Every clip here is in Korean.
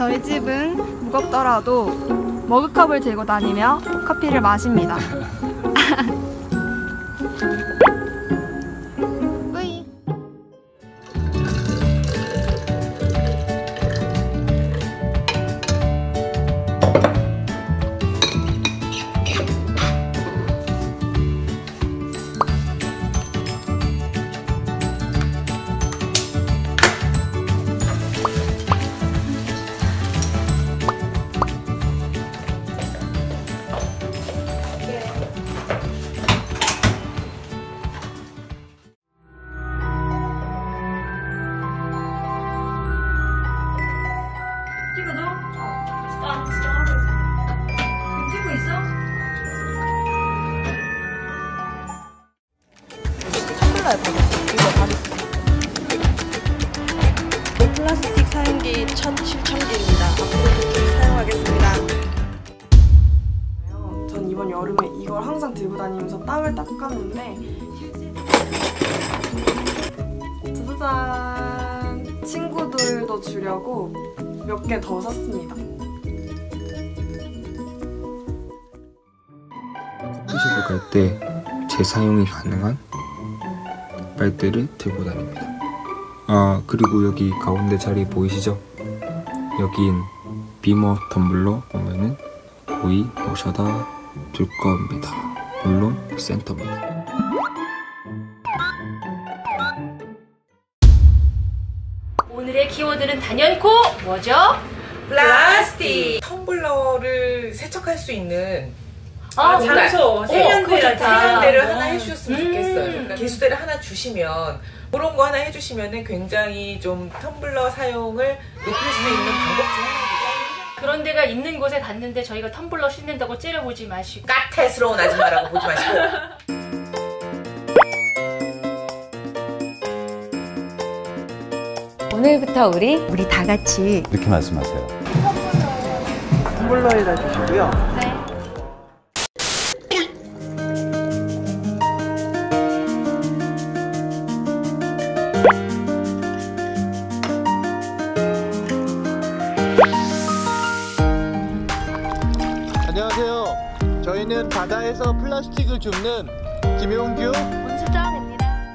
저희 집은 무겁더라도 머그컵을 들고 다니며 커피를 마십니다. 플라스틱 사용기 첫 실천기입니다. 앞으로 쭉 사용하겠습니다. 전 이번 여름에 이걸 항상 들고 다니면서 땀을 닦았는데 짜자잔 친구들도 주려고 몇 개 더 샀습니다. 커피숍을 갈때 재사용이 가능한 빨대를 들고 다닙니다. 아 그리고 여기 가운데 자리 보이시죠? 여긴 비머 텀블러 보면은 거의 모셔다 둘 겁니다. 물론 센터입니다. 오늘의 키워드는 단연코 뭐죠? 플라스틱 텀블러를 세척할 수 있는 아, 장소, 어, 세면대를 개수대를 하나 주시면 그런 거 하나 해주시면은 굉장히 좀 텀블러 사용을 높일 수 있는 방법 중 하나입니다. 그런 데가 있는 곳에 갔는데 저희가 텀블러 씻는다고 째려보지 마시고 까탈스러운 아줌마라고 보지 마시고 오늘부터 우리 우리 다 같이 이렇게 말씀하세요. 텀블러에다 주시고요. 안 저희는 바다에서 플라스틱을 줍는 김용규 문수정입니다.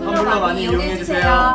텀블러 많이 이용해 주세요.